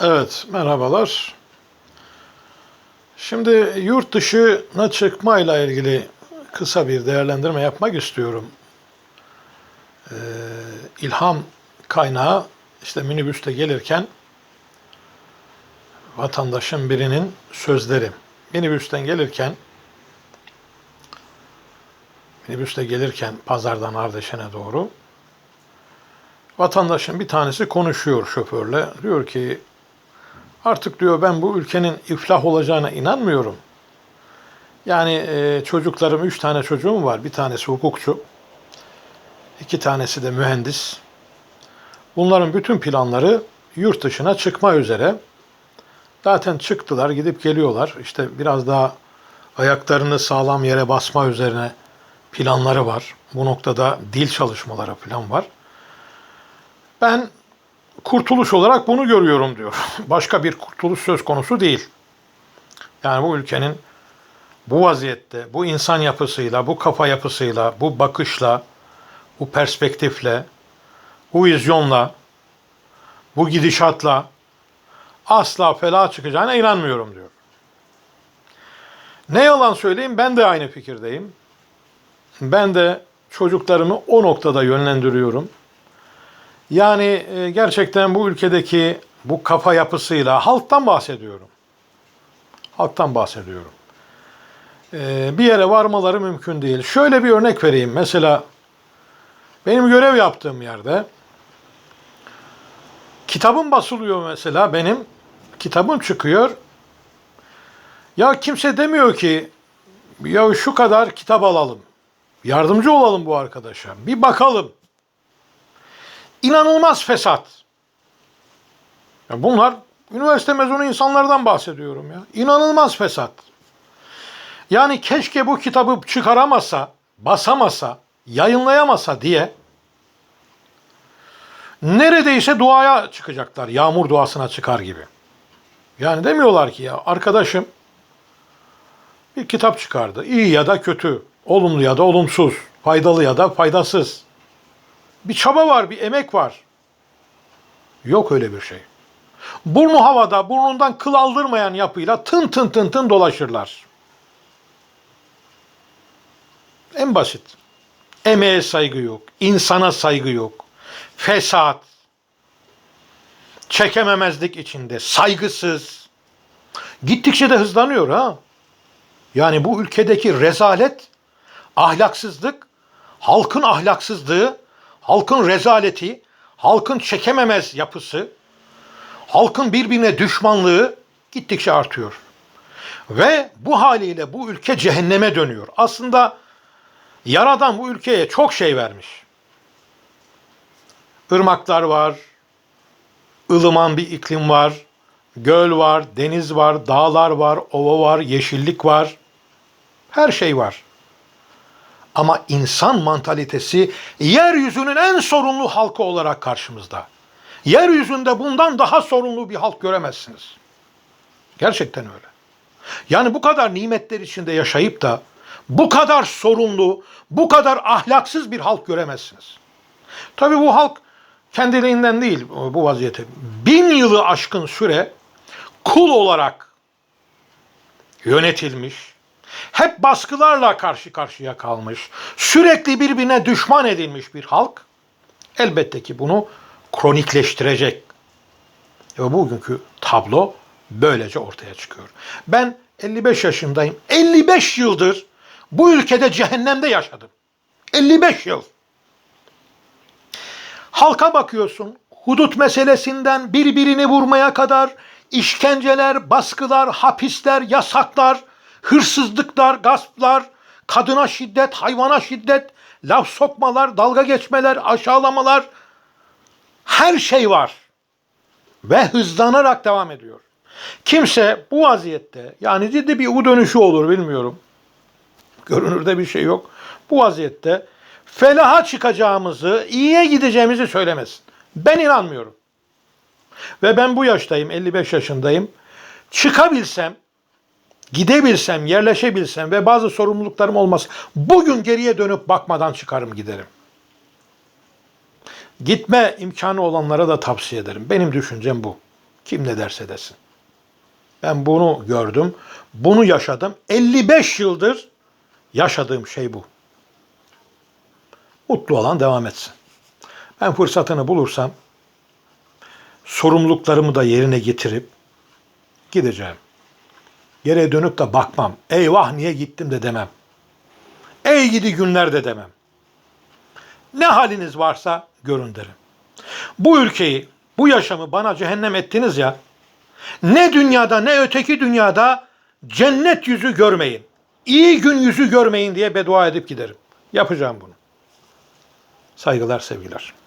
Evet, merhabalar. Şimdi yurt dışına çıkmayla ilgili kısa bir değerlendirme yapmak istiyorum. Ee, ilham kaynağı işte minibüste gelirken vatandaşın birinin sözleri. Minibüsten gelirken minibüste gelirken pazardan Ardeşen'e doğru vatandaşın bir tanesi konuşuyor şoförle. Diyor ki Artık diyor ben bu ülkenin iflah olacağına inanmıyorum. Yani e, çocuklarım, üç tane çocuğum var. Bir tanesi hukukçu, iki tanesi de mühendis. Bunların bütün planları yurt dışına çıkma üzere. Zaten çıktılar, gidip geliyorlar. İşte biraz daha ayaklarını sağlam yere basma üzerine planları var. Bu noktada dil çalışmaları falan var. Ben kurtuluş olarak bunu görüyorum diyor. Başka bir kurtuluş söz konusu değil. Yani bu ülkenin bu vaziyette, bu insan yapısıyla, bu kafa yapısıyla, bu bakışla, bu perspektifle, bu vizyonla, bu gidişatla asla felaha çıkacağına inanmıyorum diyor. Ne yalan söyleyeyim ben de aynı fikirdeyim. Ben de çocuklarımı o noktada yönlendiriyorum. Yani e, gerçekten bu ülkedeki bu kafa yapısıyla halktan bahsediyorum. Halktan bahsediyorum. E, bir yere varmaları mümkün değil. Şöyle bir örnek vereyim. Mesela benim görev yaptığım yerde kitabım basılıyor mesela benim. Kitabım çıkıyor. Ya kimse demiyor ki ya şu kadar kitap alalım. Yardımcı olalım bu arkadaşa. Bir bakalım. İnanılmaz fesat. Ya bunlar üniversite mezunu insanlardan bahsediyorum ya. İnanılmaz fesat. Yani keşke bu kitabı çıkaramasa, basamasa, yayınlayamasa diye neredeyse duaya çıkacaklar. Yağmur duasına çıkar gibi. Yani demiyorlar ki ya arkadaşım bir kitap çıkardı. İyi ya da kötü, olumlu ya da olumsuz, faydalı ya da faydasız. Bir çaba var, bir emek var. Yok öyle bir şey. Burnu havada, burnundan kıl aldırmayan yapıyla tın tın tın tın dolaşırlar. En basit. Emeğe saygı yok, insana saygı yok. Fesat, çekememezlik içinde, saygısız. Gittikçe de hızlanıyor ha. Yani bu ülkedeki rezalet, ahlaksızlık, halkın ahlaksızlığı, halkın rezaleti, halkın çekememez yapısı, halkın birbirine düşmanlığı gittikçe artıyor. Ve bu haliyle bu ülke cehenneme dönüyor. Aslında Yaradan bu ülkeye çok şey vermiş. Irmaklar var, ılıman bir iklim var, göl var, deniz var, dağlar var, ova var, yeşillik var. Her şey var. Ama insan mantalitesi yeryüzünün en sorunlu halkı olarak karşımızda. Yeryüzünde bundan daha sorunlu bir halk göremezsiniz. Gerçekten öyle. Yani bu kadar nimetler içinde yaşayıp da bu kadar sorunlu, bu kadar ahlaksız bir halk göremezsiniz. Tabii bu halk kendiliğinden değil bu vaziyete. Bin yılı aşkın süre kul olarak yönetilmiş, hep baskılarla karşı karşıya kalmış, sürekli birbirine düşman edilmiş bir halk elbette ki bunu kronikleştirecek. Ve bugünkü tablo böylece ortaya çıkıyor. Ben 55 yaşındayım. 55 yıldır bu ülkede cehennemde yaşadım. 55 yıl. Halka bakıyorsun. Hudut meselesinden birbirini vurmaya kadar işkenceler, baskılar, hapisler, yasaklar, hırsızlıklar, gasplar, kadına şiddet, hayvana şiddet, laf sokmalar, dalga geçmeler, aşağılamalar her şey var. Ve hızlanarak devam ediyor. Kimse bu vaziyette yani ciddi bir U dönüşü olur bilmiyorum. Görünürde bir şey yok. Bu vaziyette felaha çıkacağımızı, iyiye gideceğimizi söylemesin. Ben inanmıyorum. Ve ben bu yaştayım, 55 yaşındayım. Çıkabilsem, gidebilsem, yerleşebilsem ve bazı sorumluluklarım olmaz. Bugün geriye dönüp bakmadan çıkarım giderim. Gitme imkanı olanlara da tavsiye ederim. Benim düşüncem bu. Kim ne derse desin. Ben bunu gördüm, bunu yaşadım. 55 yıldır yaşadığım şey bu. Mutlu olan devam etsin. Ben fırsatını bulursam sorumluluklarımı da yerine getirip gideceğim. Geriye dönüp de bakmam. Eyvah niye gittim de demem. Ey gidi günler de demem. Ne haliniz varsa görün derim. Bu ülkeyi, bu yaşamı bana cehennem ettiniz ya. Ne dünyada ne öteki dünyada cennet yüzü görmeyin. İyi gün yüzü görmeyin diye beddua edip giderim. Yapacağım bunu. Saygılar, sevgiler.